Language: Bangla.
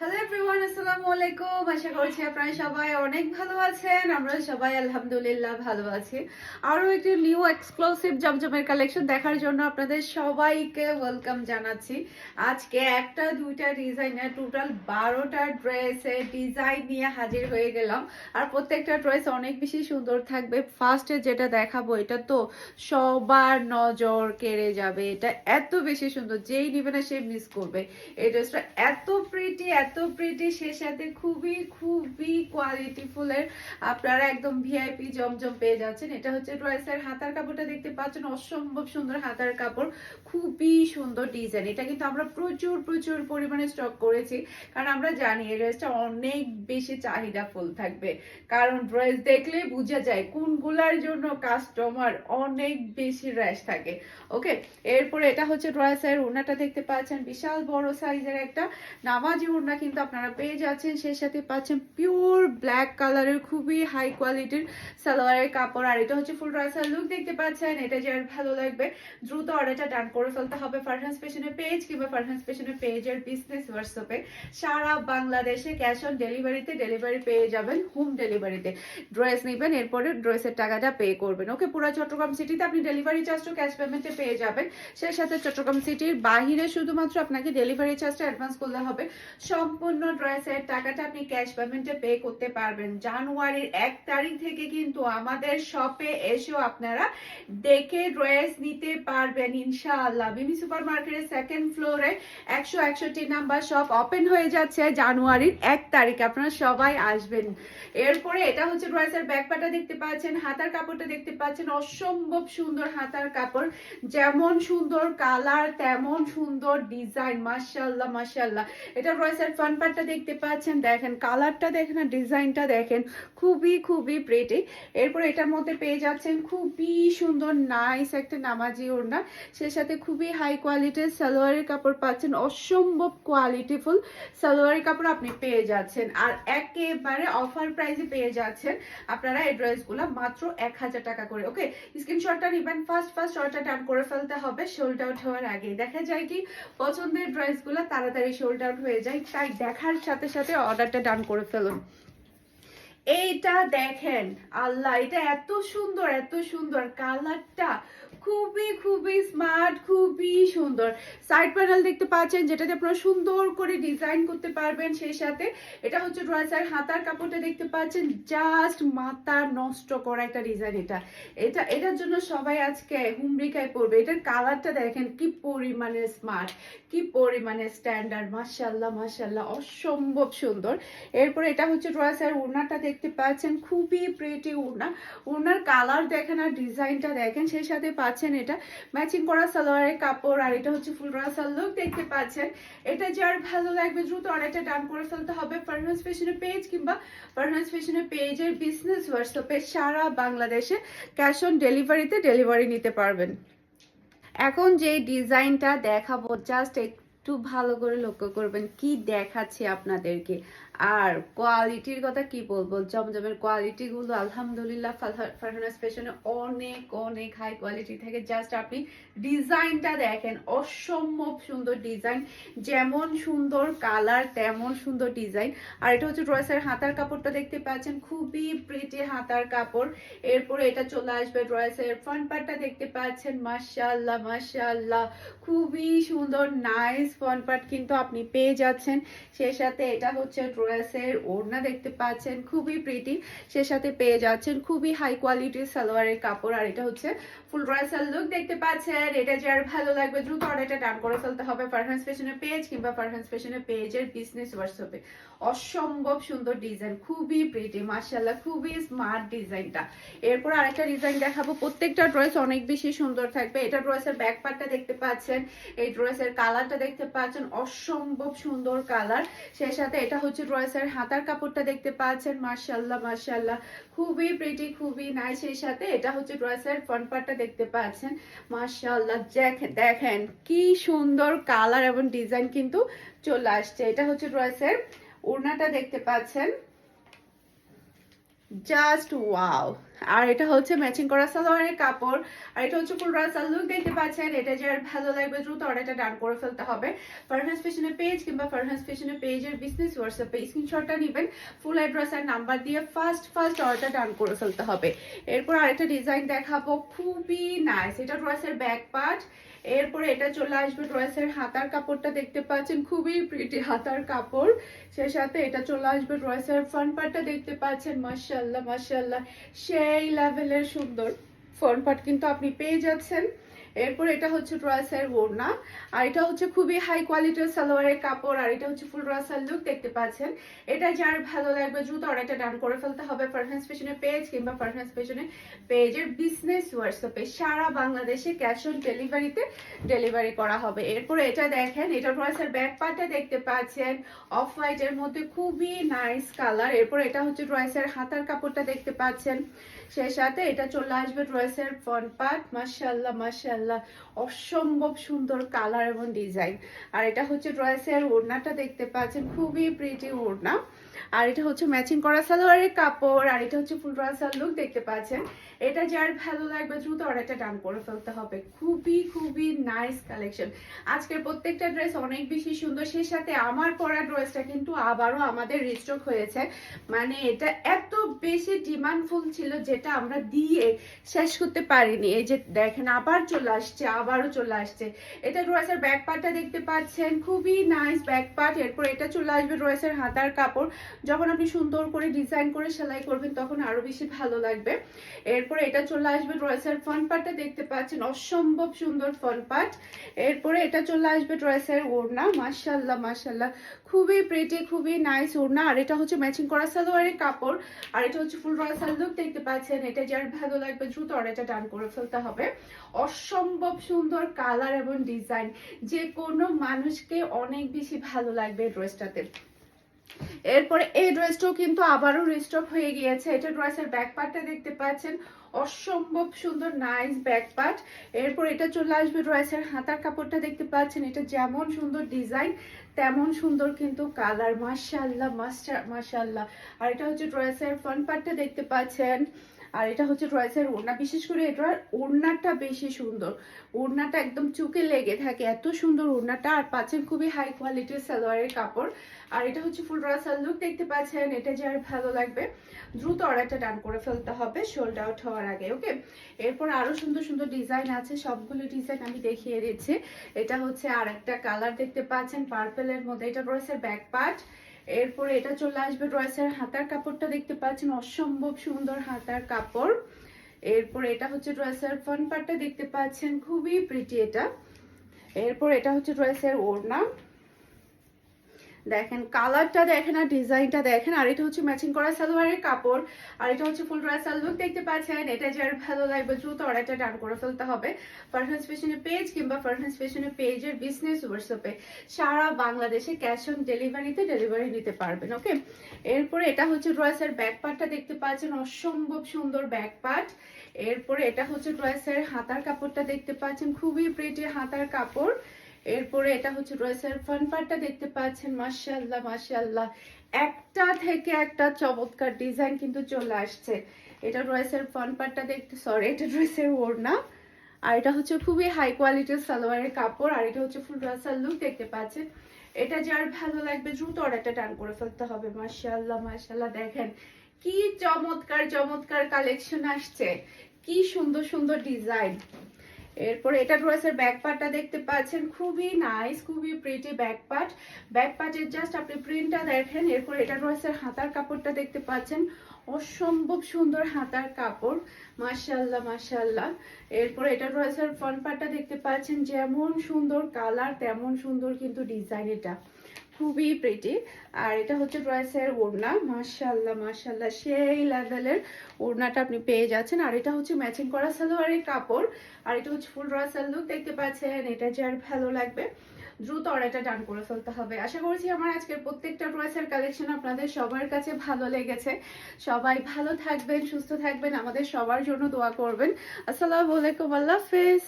Hello everyone! এভরিওয়ান আশা করছি আপনারা সবাই অনেক ভালো আছেন। আমরা সবাই আলহামদুলিল্লাহ ভালো আছি। আরও একটি নিউ এক্সক্লুসিভ জমজমের কালেকশন দেখার জন্য আপনাদের সবাইকে ওয়েলকাম জানাচ্ছি। আজকে একটা, দুইটা ডিজাইনের টোটাল বারোটা ড্রেসের ডিজাইন নিয়ে হাজির হয়ে গেলাম। আর প্রত্যেকটা ড্রেস অনেক বেশি সুন্দর থাকবে। ফার্স্টে যেটা দেখাবো, এটা তো সবার নজর কেড়ে যাবে। এটা এত বেশি সুন্দর, যেই নিবে না সে মিস করবে। এই ড্রেসটা এত প্রিটি এত প্রিটি সে সাথে খুবই খুবই কোয়ালিটি ফুলের আপনারা একদম ভিআইপি জমজম পেয়ে যাচ্ছেন। এটা হচ্ছে ড্রেসের হাতার কাপড়টা দেখতে পাচ্ছেন, অসম্ভব সুন্দর হাতার কাপড়, খুবই সুন্দর ডিজাইন এটা কিন্তু আমরা প্রচুর প্রচুর পরিমাণে স্টক করেছি, কারণ আমরা জানি এই ড্রেসটা অনেক বেশি চাহিদা ফুল থাকবে। কারণ ড্রেস দেখলেই বোঝা যায় কোনগুলার জন্য কাস্টমার অনেক বেশি র্যাশ থাকে। ওকে এরপরে এটা হচ্ছে ড্রেসের ওড়নাটা দেখতে পাচ্ছেন, বিশাল বড় সাইজের একটা নামাজি ওড়না কিন্তু আপনারা পেয়ে যাচ্ছেন, সেই সাথে পাচ্ছেন পিওর ব্ল্যাক কালারের খুবই হাই কোয়ালিটির সালোয়ারের কাপড়। আর এটা হচ্ছে ফুল ড্রেসের লুক দেখতে পাচ্ছেন, এটা যার ভালো লাগবে। দ্রুত অর্ডারটা ডান করে ফেলতে হবে ফারহান্স পেশনের পেজ কিংবা ফারহান্স পেশনের পেজের বিজনেস হোয়াটসঅ্যাপে সারা বাংলাদেশে ক্যাশ অন ডেলিভারিতে ডেলিভারি পেয়ে যাবেন হোম ডেলিভারিতে ড্রেস নেবেন, এরপরে ড্রেসের টাকাটা পে করবেন। ওকে পুরো চট্টগ্রাম সিটিতে আপনি ডেলিভারি চার্জটা ক্যাশ পেমেন্টে পেয়ে যাবেন। সেই সাথে চট্টগ্রাম সিটির বাহিরে শুধুমাত্র আপনাকে ডেলিভারি চার্জটা অ্যাডভান্স করলে হবে। সম্পূর্ণ ড্রেসের টাকাটা আপনি ক্যাশ পেমেন্টে পে করতে পারবেন। জানুয়ারির এক তারিখ থেকে কিন্তু আমাদের শপে এসেও আপনারা দেখে ড্রেস নিতে পারবেন, ইনশাআল্লাহ। বিমি সুপার মার্কেটের সেকেন্ড ফ্লোরে একশো একষট্টি নাম্বার শপ ওপেন হয়ে যাচ্ছে জানুয়ারির এক তারিখ। আপনারা সবাই আসবেন। এরপরে এটা হচ্ছে ড্রেসের ব্যাকপাটা দেখতে পাচ্ছেন, হাতার কাপড়টা দেখতে পাচ্ছেন। অসম্ভব সুন্দর হাতার কাপড়, যেমন সুন্দর কালার তেমন সুন্দর ডিজাইন মাশাল্লাহ মাশাল্লাহ এটা ড্রেসের ফ্রন্ট পার্টটা দেখতে পাচ্ছেন, দেখেন কালারটা দেখেন আর ডিজাইনটা দেখেন খুবই খুবই প্রেটি এরপর এটার মধ্যে পেয়ে যাচ্ছেন খুবই সুন্দর নাইস একটা নামাজি ওড়না। সে সাথে খুবই হাই কোয়ালিটির সালোয়ারের কাপড় পাচ্ছেন, অসম্ভব কোয়ালিটিফুল সালোয়ারের কাপড় আপনি পেয়ে যাচ্ছেন। আর একেবারে অফার প্রাইসে পেয়ে যাচ্ছেন আপনারা এই ড্রেসগুলো মাত্র এক হাজার টাকা করে। ওকে স্ক্রিনশটটা নেবেন ফার্স্ট ফার্স্ট অর্ডার ডান করে ফেলতে হবে শোল্ড আউট হওয়ার আগে। দেখা যায় কি পছন্দের ড্রেসগুলো তাড়াতাড়ি শোল্ড আউট হয়ে যায়, তাই দেখার সাথে সাথে অর্ডারটা ডান করে ফেলুন। এইটা দেখেন, আল্লাহ, এটা এত সুন্দর এত সুন্দর। কালারটা খুবই খুবই স্মার্ট খুবই সুন্দর। সাইড প্যানেল দেখতে পাচ্ছেন, যেটাতে আপনারা সুন্দর করে ডিজাইন করতে পারবেন সেই সাথে। এটা হচ্ছে ড্রেসের হাতার কাপড়টা দেখতে পাচ্ছেন জাস্ট মাথা নষ্ট করা একটা ডিজাইন এটা। এটা, এটার জন্য সবাই আজকে হুমরিকায় পড়বে। এটার কালারটা দেখেন, কি পরিমাণে স্মার্ট কি পরিমাণে স্ট্যান্ডার্ড মাশাল্লাহ মাশাল্লাহ অসম্ভব সুন্দর। এরপরে এটা হচ্ছে ড্রেসের ওড়নাটা দেখতে পাচ্ছেন, খুবই প্রেটি ওড়না। ওড়নার কালার দেখেন আর ডিজাইনটা দেখেন, সেই সাথে পাচ্ছেন এটা। ম্যাচিং করা সালোয়ারের কাপড় আর এটা হচ্ছে ফুল রাসাল লুক দেখতে পাচ্ছেন। এটা যার ভালো লাগবে দ্রুত অর্ডারটা ডান করে ফেলতে হবে। ফারহান্স ফ্যাশনের পেজ কিংবা ফারহান্স ফ্যাশনের পেজের বিজনেস হোয়াটসঅ্যাপে সারা বাংলাদেশে ক্যাশ অন ডেলিভারিতে ডেলিভারি নিতে পারবেন। এখন যে ডিজাইনটা দেখাবো জাস্ট একটু ভালো করে লক্ষ্য করবেন। কি দেখাচ্ছে আপনাদেরকে? আর কোয়ালিটির কথা কি বলব? জমজমের কোয়ালিটি গুলো আলহামদুলিল্লাহ ফারহানাস ফ্যাশনে অনেক অনেক হাই কোয়ালিটি থাকে। জাস্ট আপনি ডিজাইনটা দেখেন, অসম্ভব সুন্দর ডিজাইন যেমন সুন্দর কালার তেমন সুন্দর ডিজাইন আর এটা হচ্ছে ড্রেসের হাতার কাপড়টা দেখতে পাচ্ছেন, খুবই প্রিটি হাতার কাপড়। এরপরে এটা চলে আসবে ড্রেসের ফ্রন্ট পার্টটা দেখতে পাচ্ছেন, মাশাআল্লাহ মাশাআল্লাহ। খুবই সুন্দর নাইস ফ্রন্ট পার্ট কিন্তু আপনি পেয়ে যাচ্ছেন। সেই সাথে এটা হচ্ছে ড্রেসের ওড়না দেখতে পাচ্ছেন, খুবই প্রিটি সে সাথে পেয়ে যাচ্ছেন খুবই হাই কোয়ালিটির সালোয়ারের কাপড়। আর এটা হচ্ছে ফুল ড্রেসের লুক দেখতে পাচ্ছেন। এটা যার ভালো লাগবে, দ্রুত অর্ডারটা ডান করে ফেলতে হবে ফারহান্স ফ্যাশনের পেজ কিংবা ফারহান্স ফ্যাশনের পেজের বিজনেস হোয়াটসঅ্যাপে অসম্ভব সুন্দর ডিজাইন খুবই প্রিটি মার্শাল্লাহ খুবই স্মার্ট ডিজাইনটা এরপর আরেকটা ডিজাইন দেখাবো। প্রত্যেকটা ড্রেস অনেক বেশি সুন্দর থাকবে। এটা ড্রেসের ব্যাক পার্টটা দেখতে পাচ্ছেন। এই ড্রেসের কালারটা দেখতে পাচ্ছেন, অসম্ভব সুন্দর কালার সেই সাথে এটা হচ্ছে ড্রেসের হাতার কাপড়টা দেখতে পাচ্ছেন মার্শাল্লাহ মার্শাল্লাহ খুবই প্রিটি খুবই নাইস সেই সাথে। এটা হচ্ছে ড্রয়েসের ফ্রন্ট পার্টটা দেখতে পাচ্ছেন। মার্শাল্লাহ দেখেন কি সুন্দর কালার এবং ডিজাইন কিন্তু চলে আসছে। এটা হচ্ছে ড্রয়েসের ওড়নাটা দেখতে পাচ্ছেন। জাস্ট ওয়াও আর এটা হচ্ছে ম্যাচিং করা সালোয়ারের কাপড়। আর এটা হচ্ছে ফুল রাসাল লুক দেখতে পাচ্ছেন। এটা যে আর ভালো লাগবে দ্রুত অর্ডারটা ডান করে ফেলতে হবে। ফারহাস ফ্যাশনের পেজ কিংবা ফারহাস ফ্যাশনের পেজের বিজনেস হোয়াটসঅ্যাপে স্ক্রিনশটটা নেবেন। ফুল অ্যাড্রেস আর নাম্বার দিয়ে ফার্স্ট ফার্স্ট অর্ডার ডান করে ফেলতে হবে। এরপর আরেকটা ডিজাইন দেখাবো। খুবই নাইস এটা ড্রেসের ব্যাক পার্ট এরপরে এটা চলে আসবে ড্রেসের হাতার কাপড়টা দেখতে পাচ্ছেন। খুবই প্রিটি হাতার কাপড়। সে সাথে এটা চলে আসবে ড্রেসের ফ্রন্ট পার্টটা দেখতে পাচ্ছেন। মাশাল্লাহ মাশাল্লাহ সেই লেভেলের সুন্দর। ফর্ম পার্ট কিন্তু আপনি পেয়ে যাচ্ছেন। এরপর এটা হচ্ছে ড্রেসের ওড়না, আর এটা হচ্ছে খুবই হাই কোয়ালিটির সালোয়ারের কাপড়, আর এটা হচ্ছে ফুল ড্রেসের লুক দেখতে পাচ্ছেন। এটা যার ভালো লাগবে দ্রুত অর্ডারটা ডান করে ফেলতে হবে ফারহান্স ফ্যাশনের পেজ কিংবা ফারহান্স ফ্যাশনের পেজের বিজনেস হোয়াটসঅ্যাপে সারা বাংলাদেশে ক্যাশ অন ডেলিভারিতে ডেলিভারি করা হবে। এরপরে এটা দেখেন, এটা ড্রেসের ব্যাক পার্টটা দেখতে পাচ্ছেন। অফ হোয়াইটের মধ্যে খুবই নাইস কালার এরপর এটা হচ্ছে ড্রেসের হাতার কাপড়টা দেখতে পাচ্ছেন। সেই সাথে এটা চলে আসবে ড্রেসের ফ্রন্ট পার্ট মাশাল্লাহ মাশাল্লাহ অসম্ভব সুন্দর কালার এবং ডিজাইন আর এটা হচ্ছে ড্রয়েসের ওড়নাটা দেখতে পাচ্ছেন, খুবই প্রিটি ওড়না। আর এটা হচ্ছে ম্যাচিং করা সালোয়ারের কাপড়, আর এটা হচ্ছে ফুল ড্রেসার লুক দেখতে পাচ্ছেন। এটা যার ভালো লাগবে দ্রুত অর্ডারটা ডান করে ফেলতে হবে। খুবই খুবই নাইস কালেকশন আজকের প্রত্যেকটা ড্রেস অনেক বেশি সুন্দর। সেই সাথে আমার পরা ড্রেসটা কিন্তু আবারও আমাদের রিস্টক হয়েছে। মানে এটা এত বেশি ডিমান্ডফুল ছিল যেটা আমরা দিয়ে শেষ করতে পারিনি। এই যে দেখেন, আবার চলে আসছে, আবারও চলে আসছে। এটা ড্রেসের ব্যাক পার্টটা দেখতে পাচ্ছেন। খুবই নাইস ব্যাক পার্ট এরপর এটা চলে আসবে ড্রেসের হাতার কাপড়। যখন আপনি সুন্দর করে ডিজাইন করে সেলাই করবেন, তখন আরও বেশি ভালো লাগবে। এরপরে এটা চলে আসবে ড্রেসের ফ্রন্ট পার্টটা দেখতে পাচ্ছেন, অসম্ভব সুন্দর ফ্রন্ট পার্ট এরপরে এটা চলে আসবে ড্রেসের ওড়না মাশাল্লাহ মাশাল্লাহ খুবই প্রেটে খুবই নাইস ওড়না। আর এটা হচ্ছে ম্যাচিং করা সালোয়ারের কাপড়। আর এটা হচ্ছে ফুল ড্রেসার লুক দেখতে পাচ্ছেন। এটা যার ভালো লাগবে দ্রুত অর্ডারটা ডান করে ফেলতে হবে। অসম্ভব সুন্দর কালার এবং ডিজাইন যে কোনো মানুষকে অনেক বেশি ভালো লাগবে ড্রেসটাতে এরপরে এই ড্রেসটাও কিন্তু আবারও রিস্টক হয়ে গিয়েছে। এটা ড্রেসের ব্যাক পার্টটা দেখতে পাচ্ছেন। অসম্ভব সুন্দর নাইস ব্যাক পার্ট এরপর এটা চলে আসবে ড্রেসের হাতার কাপড়টা দেখতে পাচ্ছেন। এটা যেমন সুন্দর ডিজাইন তেমন সুন্দর কিন্তু কালার মাসাল্লাহ মাস্টার মাসাল্লাহ আর এটা হচ্ছে ড্রেসের ফ্রন্ট পার্টটা দেখতে পাচ্ছেন। আর এটা হচ্ছে ড্রেসের ওড়না। বিশেষ করে এটার ওড়নাটা বেশি সুন্দর। ওড়নাটা একদম চুকে লেগে থাকে। এত সুন্দর ওড়নাটা। আর পাচ্ছেন খুবই হাই কোয়ালিটির সালোয়ারের কাপড়। আর এটা হচ্ছে ফুল ড্রেসার লুক দেখতে পাচ্ছেন। এটা যে আর ভালো লাগবে, দ্রুত অর্ডারটা ডান করে ফেলতে হবে শোল্ড আউট হওয়ার আগে ওকে এরপর আরও সুন্দর সুন্দর ডিজাইন আছে। সবগুলো ডিজাইন আমি দেখিয়ে দিচ্ছি। এটা হচ্ছে আর একটা কালার দেখতে পাচ্ছেন পার্পেলের মধ্যে। এটা ড্রেসের ব্যাক পার্ট এরপরে এটা চলে আসবে ড্রয়েসের হাতার কাপড়টা দেখতে পাচ্ছেন, অসম্ভব সুন্দর হাতার কাপড়। এরপর এটা হচ্ছে ড্রয়েসের ফ্রন্ট পার্টটা দেখতে পাচ্ছেন, খুবই প্রিটি এটা। এরপর এটা হচ্ছে ড্রয়েসের ওড়না। দেখেন কালারটা দেখেন আর ডিজাইনটা দেখেন, আর এটা হচ্ছে ম্যাচিং করা সালোয়ারের কাপড়, আর এটা হচ্ছে ফুল ড্রেস লুক দেখতে পাচ্ছেন, এটা যার ভালো লাগবে দ্রুত অর্ডারটা ডান করে ফেলতে হবে। ফারহান্স ফ্যাশনের পেজ কিংবা ফারহান্স ফ্যাশনের পেজের বিজনেস হোয়াটসঅ্যাপে সারা বাংলাদেশে ক্যাশ অন ডেলিভারিতে ডেলিভারি নিতে পারবেন ওকে এরপরে এটা হচ্ছে ড্রেসের ব্যাক পার্টটা দেখতে পাচ্ছেন, অসম্ভব সুন্দর ব্যাক পার্ট এরপরে এটা হচ্ছে ড্রেসের হাতার কাপড়টা দেখতে পাচ্ছেন, খুবই প্রিটি হাতার কাপড়। এরপরে এটা হচ্ছে ড্রেসের ফ্রন্ট পার্টটা দেখতে পাচ্ছেন, মাশাআল্লাহ মাশাআল্লাহ। একটা থেকে একটা চমৎকার ডিজাইন কিন্তু চলে আসছে। এটা ড্রেসের ফ্রন্ট পার্টটা দেখতে সরি এটা ড্রেসের ওড়না। আর এটা হচ্ছে খুবই হাই কোয়ালিটির সালোয়ারের কাপড়, আর এটা হচ্ছে ফুল ড্রেসার লুক দেখতে পাচ্ছেন। এটা যার ভালো লাগবে, দ্রুত অর্ডারটা টান করে ফেলতে হবে, মাশাআল্লাহ মাশাআল্লাহ, দেখেন। কি চমৎকার চমৎকার কালেকশন আসছে। কি সুন্দর সুন্দর ডিজাইন এরপরে এটা ড্রেসের ব্যাক পার্টটা দেখতে পাচ্ছেন। খুবই নাইস খুবই প্রিটি ব্যাক পার্ট ব্যাক পার্টের জাস্ট আপনি প্রিন্টটা দেখেন, এরপরে এটা ড্রেসের হাতার কাপড়টা দেখতে পাচ্ছেন। অসম্ভব সুন্দর হাতার কাপড় মাশাল্লাহ মাশাল্লাহ এরপর এটা ড্রেসের ফ্রন্ট পার্টটা দেখতে পাচ্ছেন, যেমন সুন্দর কালার তেমন সুন্দর কিন্তু ডিজাইন এটা। খুবই প্রিটি আর এটা হচ্ছে ড্রেসের ওড়না। মাশাল্লাহ মাশাল্লাহ সেই লেভেলের ওড়নাটা আপনি পেয়ে যাচ্ছেন। আর এটা হচ্ছে ম্যাচিং করা সালোয়ারের কাপড়। আর এটা হচ্ছে ফুল ড্রেসের লুক দেখতে পাচ্ছেন। এটা যার ভালো লাগবে। দ্রুত অর্ডারটা ডান করে ফেলতে হবে। আশা করছি আমার আজকের প্রত্যেকটা ড্রেসের কালেকশন আপনাদের সবার কাছে ভালো লেগেছে। সবাই ভালো থাকবেন, সুস্থ থাকবেন। আমাদের সবার জন্য দোয়া করবেন। আসসালামু আলাইকুম, আল্লাহ হাফেজ।